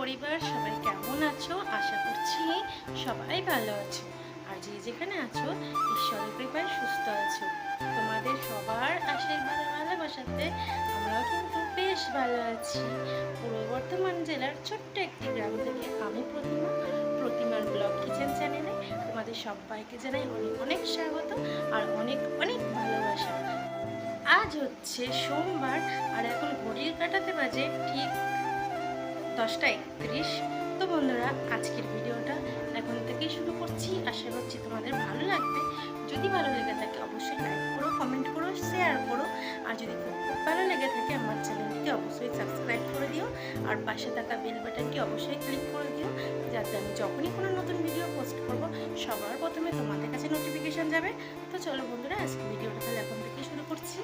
পরিবার, সবাই কেমন আছো? আশা করছি সবাই ভালো আছো। আর যে যেখানে আছো, ঈশ্বরের সুস্থ আছো। তোমাদের সবার আশীর্বাদে ভালোবাসাতে আমরাও কিন্তু বেশ ভালো আছি। পূর্ব বর্ধমান জেলার ছোট্ট একটি গ্রাম থেকে আমি প্রতিমা প্রতিমার ব্লগ কিচেন চ্যানেলে তোমাদের সবাইকে জানাই অনেক অনেক স্বাগত আর অনেক অনেক ভালোবাসা। আজ হচ্ছে সোমবার আর এখন ঘড়ির কাটাতে বাজে ঠিক দশটা একত্রিশ। তো বন্ধুরা, আজকের ভিডিওটা এখন থেকেই শুরু করছি। আশা করছি তোমাদের ভালো লাগবে। যদি ভালো লেগে থাকে, অবশ্যই লাইক করো কমেন্ট করো শেয়ার করো। আর যদি খুব ভালো লেগে থাকে, আমার চ্যানেলটিকে অবশ্যই সাবস্ক্রাইব করে দিও আর পাশে থাকা বেল বাটনটি অবশ্যই ক্লিক করে দিও যাতে আমি যখনই কোনো নতুন ভিডিও পোস্ট করব, সবার প্রথমে তোমাদের কাছে নোটিফিকেশন যাবে। তো চলো বন্ধুরা আজকে ভিডিওটা তাহলে এখন থেকেই শুরু করছি।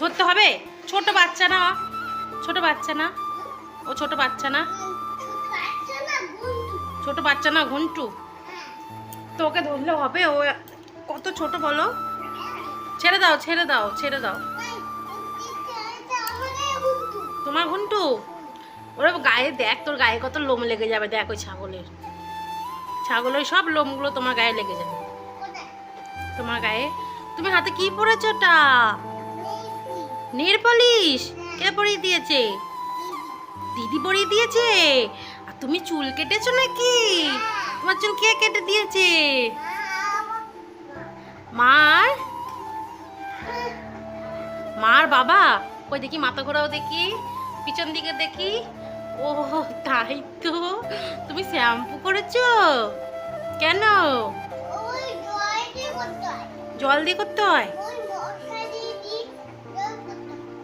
ধরতে হবে? ছোট বাচ্চা না। ছোট বাচ্চা না। ও ছোট বাচ্চা না। ছোট বাচ্চা না, ঘন্টু। তো ওকে ধরলে হবে, ও কত ছোট বলো? ছেড়ে দাও ছেড়ে দাও ছেড়ে দাও। তোমার ঘন্টু? ওরা গায়ে দেখ তোর গায়ে কত লোম লেগে যাবে দেখ ওই ছাগলের। ছাগলের সব লোমগুলো তোমার গায়ে লেগে যাবে। তোমার গায়ে। তুমি হাতে কি পরেছো ওটা? Nail polish? কে পরিয়ে দিয়েছে? দিদি পরিয়ে দিয়েছে? আর তুমি চুল কেটেছো নাকি? তোমার চুল কে কেটে দিয়েছে? মার? মার বাবা ওই দেখি মাথা ঘোরাও দেখি পিছন দিকে দেখি। ও তাই তো তুমি শ্যাম্পু করেছ? কেন? জল দিয়ে করতে হয়।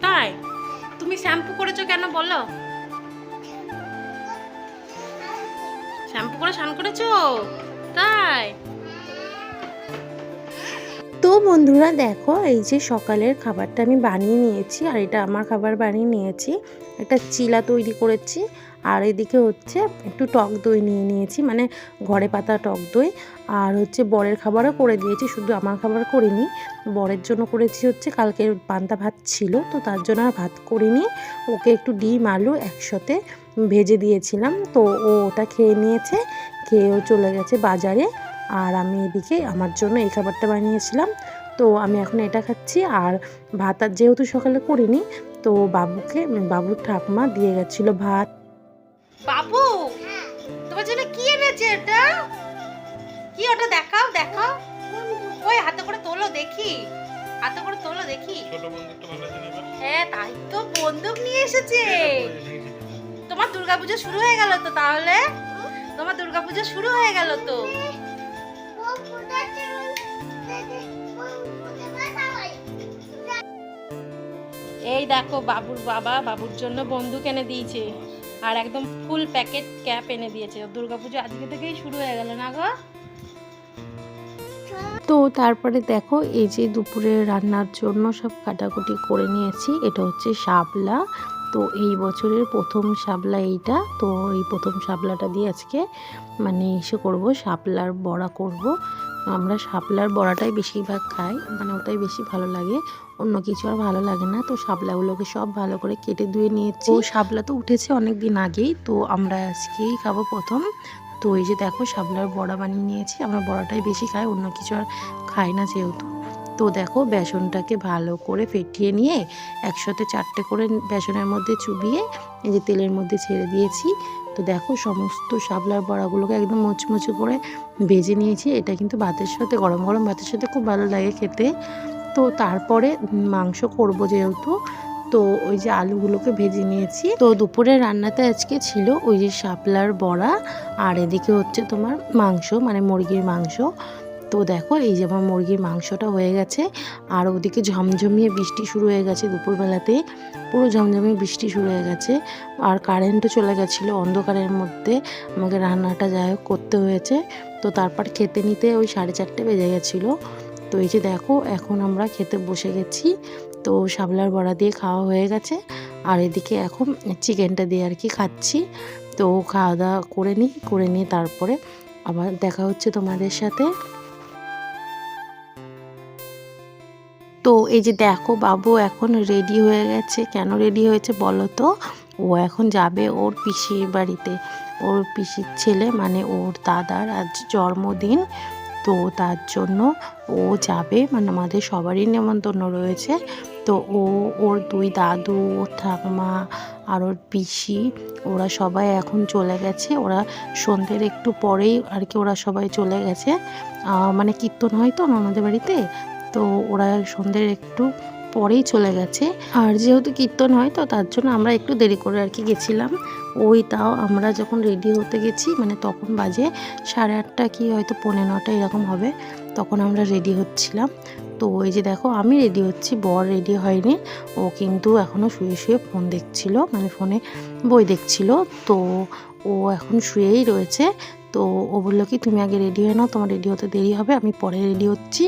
তাই? তুমি শ্যাম্পু করেছ কেন বলো? শ্যাম্পু করে স্নান করেছ? তাই? তো বন্ধুরা দেখো, এই যে সকালের খাবারটা আমি বানিয়ে নিয়েছি, আর এটা আমার খাবার বানিয়ে নিয়েছি। একটা চিলা তৈরি করেছি, আর এদিকে হচ্ছে একটু টক দই নিয়ে নিয়েছি মানে ঘরে পাতা টক দই। আর হচ্ছে বরের খাবারও করে দিয়েছি, শুধু আমার খাবার করিনি, বরের জন্য করেছি হচ্ছে, কালকে পান্তা ভাত ছিল, তো তার জন্য আর ভাত করিনি। ওকে একটু ডিম, আলু একসাথে ভেজে দিয়েছিলাম, তো ও ওটা খেয়ে নিয়েছে, খেয়েও চলে গেছে বাজারে। আর আমি এদিকে আমার জন্য এই খাবারটা বানিয়েছিলাম। তো আমি এখন এটা খাচ্ছি আর ভাত আর যেহেতু সকালে করিনি তো বাবুকে বাবুর ঠাকুমা দিয়ে গেছিল ভাত। বাবু তোমার জন্য কি এনেছে এটা? কি ওটা দেখাও দেখাও। ওই হাতে করে তোলো দেখি হাতে করে তোলো দেখি? হ্যাঁ তাই তো বন্দুক নিয়ে এসেছে। তোমার দুর্গাপূজা শুরু হয়ে গেল তো তাহলে? তোমার দুর্গাপূজা শুরু হয়ে গেল তো। এই দেখো বাবুর বাবা বাবুর জন্য বন্দুক এনে দিয়েছে। আর একদম ফুল প্যাকেট ক্যাপ এনে দিয়েছে। দুর্গাপুজো আজকে থেকেই শুরু হয়ে গেল না গো? তো তারপরে দেখো, এই যে দুপুরে রান্নার জন্য সব কাটাকুটি করে নিয়েছি। এটা হচ্ছে শাপলা। তো এই বছরের প্রথম শাপলা এইটা। তো এই প্রথম শাপলাটা দিয়ে আজকে মানে এসে করব, শাপলার বড়া করব। আমরা শাপলার বড়াটাই বেশিরভাগ খাই মানে ওটাই বেশি ভালো লাগে। অন্য কিছু আর ভালো লাগে না, তো শাপলাগুলোকে সব ভালো করে কেটে ধুয়ে নিয়েছি। ও, শাপলা তো উঠেছে অনেক দিন আগেই, তো আমরা আজকেই খাব প্রথম। তো এই যে দেখো, শাপলার বড়া বানিয়ে নিয়েছি, আমরা বড়াটাই বেশি খাই, অন্য কিছু আর খাই না যেহেতু। তো দেখো, বেসনটাকে ভালো করে ফেটিয়ে নিয়ে একসাথে চারটে করে বেসনের মধ্যে চুবিয়ে, এই যে তেলের মধ্যে ছেড়ে দিয়েছি। তো দেখো সমস্ত শাপলার বড়াগুলোকে একদম মুচমুচে করে ভেজে নিয়েছি। এটা কিন্তু ভাতের সাথে, গরম গরম ভাতের সাথে খুব ভালো লাগে খেতে। তো তারপরে মাংস করব যেহেতু, তো ওই যে আলুগুলোকে ভেজে নিয়েছি। তো দুপুরে রান্নাতে আজকে ছিল ওই যে শাপলার বড়া, আর এদিকে হচ্ছে তোমার মাংস মানে মুরগির মাংস। তো দেখো, এই যে আমার মুরগির মাংসটা হয়ে গেছে। আর ওদিকে ঝমঝমিয়ে বৃষ্টি শুরু হয়ে গেছে দুপুরবেলাতে। পুরো ঝমঝমিয়ে বৃষ্টি শুরু হয়ে গেছে। আর কারেন্টও চলে গেছিল অন্ধকারের মধ্যে। আমাকে রান্নাটা যাই হোক করতে হয়েছে। তো তারপর খেতে নিতে ওই সাড়ে চারটে বেজে গেছিল। তো এই যে দেখো, এখন আমরা খেতে বসে গেছি। তো শাবলার বড়া দিয়ে খাওয়া হয়ে গেছে। আর এদিকে এখন চিকেনটা দিয়ে আর কি খাচ্ছি। তো খাওয়া দাওয়া করে নিই, করে নিয়ে তারপরে আবার দেখা হচ্ছে তোমাদের সাথে। এই যে দেখো বাবু এখন রেডি হয়ে গেছে। কেন রেডি হয়েছে বলো তো? ও এখন যাবে ওর পিসির বাড়িতে। ওর পিসির ছেলে মানে ওর দাদার আজ জন্মদিন। তো তার জন্য ও যাবে মানে আমাদের সবারই নেমন্তন্ন রয়েছে। তো ও, ওর দুই দাদু, ওর ঠাকুমা আর ওর পিসি, ওরা সবাই এখন চলে গেছে। ওরা সন্ধ্যের একটু পরেই আর কি ওরা সবাই চলে গেছে। মানে কীর্তন হয় তো আমাদের বাড়িতে? তো ওরা সন্ধ্যের একটু পরেই চলে গেছে। আর যেহেতু কীর্তন হয়, তো তার জন্য আমরা একটু দেরি করে আর কি গেছিলাম। ওই তাও আমরা যখন রেডি হতে গেছি মানে তখন বাজে সাড়ে আটটা কি হয়তো পৌনে নটা এরকম হবে, তখন আমরা রেডি হচ্ছিলাম। তো ওই যে দেখো, আমি রেডি হচ্ছি, বর রেডি হয়নি। ও কিন্তু এখনও শুয়ে শুয়ে ফোন দেখছিল মানে ফোনে বই দেখছিল। তো ও এখন শুয়েই রয়েছে। তো ও বলল কি, তুমি আগে রেডি হয়ে নাও, তোমার রেডি হতে দেরি হবে, আমি পরে রেডি হচ্ছি।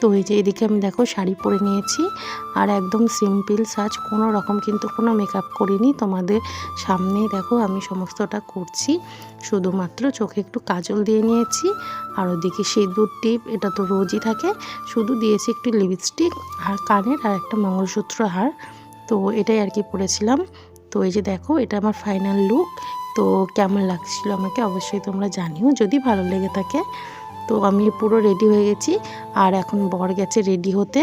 তো এই যে এদিকে আমি দেখো শাড়ি পরে নিয়েছি আর একদম সিম্পল সাজ, কোনো রকম কিন্তু কোনো মেকআপ করিনি। তোমাদের সামনেই দেখো আমি সমস্তটা করছি। শুধুমাত্র চোখে একটু কাজল দিয়ে নিয়েছি আর ওদিকে সিঁদুর টিপ, এটা তো রোজই থাকে। শুধু দিয়েছি একটু লিপস্টিক আর কানের আর একটা মঙ্গলসূত্র হার। তো এটাই আর কি পরেছিলাম। তো এই যে দেখো, এটা আমার ফাইনাল লুক তো কেমন লাগছিল আমাকে অবশ্যই তোমরা জানিও। যদি ভালো লেগে থাকে তো আমি পুরো রেডি হয়ে গেছি। আর এখন বর গেছে রেডি হতে।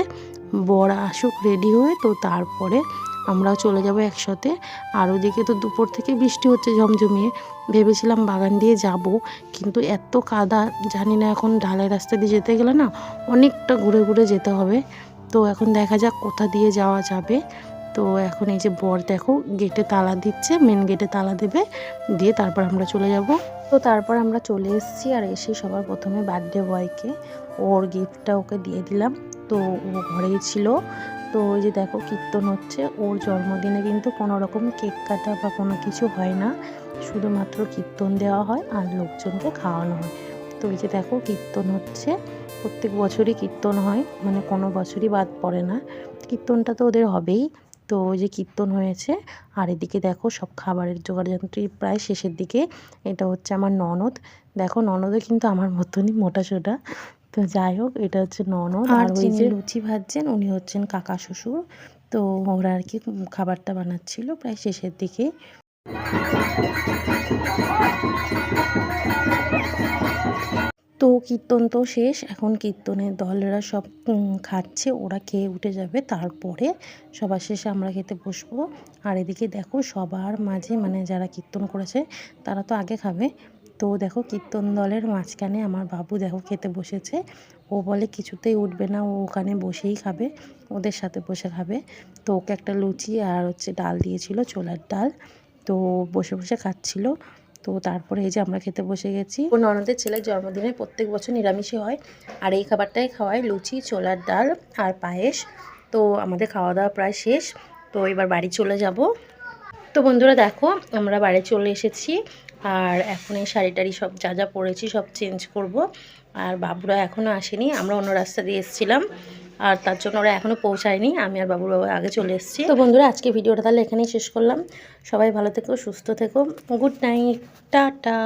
বর আসুক রেডি হয়ে, তো তারপরে আমরাও চলে যাব একসাথে। আর ওদিকে তো দুপুর থেকে বৃষ্টি হচ্ছে ঝমঝমিয়ে। ভেবেছিলাম বাগান দিয়ে যাব, কিন্তু এত কাদা, জানি না এখন ঢালাই রাস্তা দিয়ে যেতে গেলে না অনেকটা ঘুরে ঘুরে যেতে হবে। তো এখন দেখা যাক কোথা দিয়ে যাওয়া যাবে। তো এখন এই যে বর দেখো গেটে তালা দিচ্ছে মেন গেটে তালা দেবে, দিয়ে তারপর আমরা চলে যাব। তো তারপর আমরা চলে এসেছি আর এসে সবার প্রথমে বার্থডে বয়কে ওর গিফটটা ওকে দিয়ে দিলাম। তো ও ঘরেই ছিল। তো ওই যে দেখো কীর্তন হচ্ছে, ওর জন্মদিনে কিন্তু কোনো রকম কেক কাটা বা কোনো কিছু হয় না। শুধুমাত্র কীর্তন দেওয়া হয় আর লোকজনকে খাওয়ানো হয়। তো ওই যে দেখো কীর্তন হচ্ছে, প্রত্যেক বছরই কীর্তন হয় মানে কোনো বছরই বাদ পড়ে না। কীর্তনটা তো ওদের হবেই। তো ওই যে কীর্তন হয়েছে আর এদিকে দেখো সব খাবারের জোগাড় যন্ত্রী প্রায় শেষের দিকে। এটা হচ্ছে আমার ননদ। দেখো ননদও কিন্তু আমার মতনই মোটা সোটা। তো যাই হোক এটা হচ্ছে ননদ। আর ওই যে লুচি ভাজছেন উনি হচ্ছেন কাকা শ্বশুর। তো ওরা আর কি খাবারটা বানাচ্ছিল প্রায় শেষের দিকে। তো কীর্তন তো শেষ, এখন কীর্তনের দলেরা সব খাচ্ছে, ওরা খেয়ে উঠে যাবে, তারপরে সবার শেষে আমরা খেতে বসবো। আর এদিকে দেখো সবার মাঝে মানে যারা কীর্তন করেছে, তারা তো আগে খাবে। তো দেখো কীর্তন দলের মাঝখানে আমার বাবু দেখো খেতে বসেছে। ও বলে কিছুতেই উঠবে না, ও ওখানে বসেই খাবে, ওদের সাথে বসে খাবে। তো ওকে একটা লুচি আর হচ্ছে ডাল দিয়েছিল, ছোলার ডাল। তো বসে বসে খাচ্ছিল। তো তারপরে এই যে আমরা খেতে বসে গেছি। ও ননদের ছেলের জন্মদিনে প্রত্যেক বছর নিরামিষই হয়। আর এই খাবারটাই খাওয়ায় লুচি, ছোলার ডাল আর পায়েস। তো আমাদের খাওয়া দাওয়া প্রায় শেষ। তো এবার বাড়ি চলে যাব। তো বন্ধুরা দেখো, আমরা বাড়ি চলে এসেছি। আর এখন এই শাড়ি টাড়ি সব যা যা পরেছি সব চেঞ্জ করব। আর বাবুরা এখনও আসেনি, আমরা অন্য রাস্তা দিয়ে এসেছিলাম। আর তার জন্য ওরা এখনও পৌঁছায়নি, আমি আর বাবুর বাবা আগে চলে এসেছি। তো বন্ধুরা, আজকে ভিডিওটা তাহলে এখানেই শেষ করলাম। সবাই ভালো থেকো, সুস্থ থেকো। Good night, tata.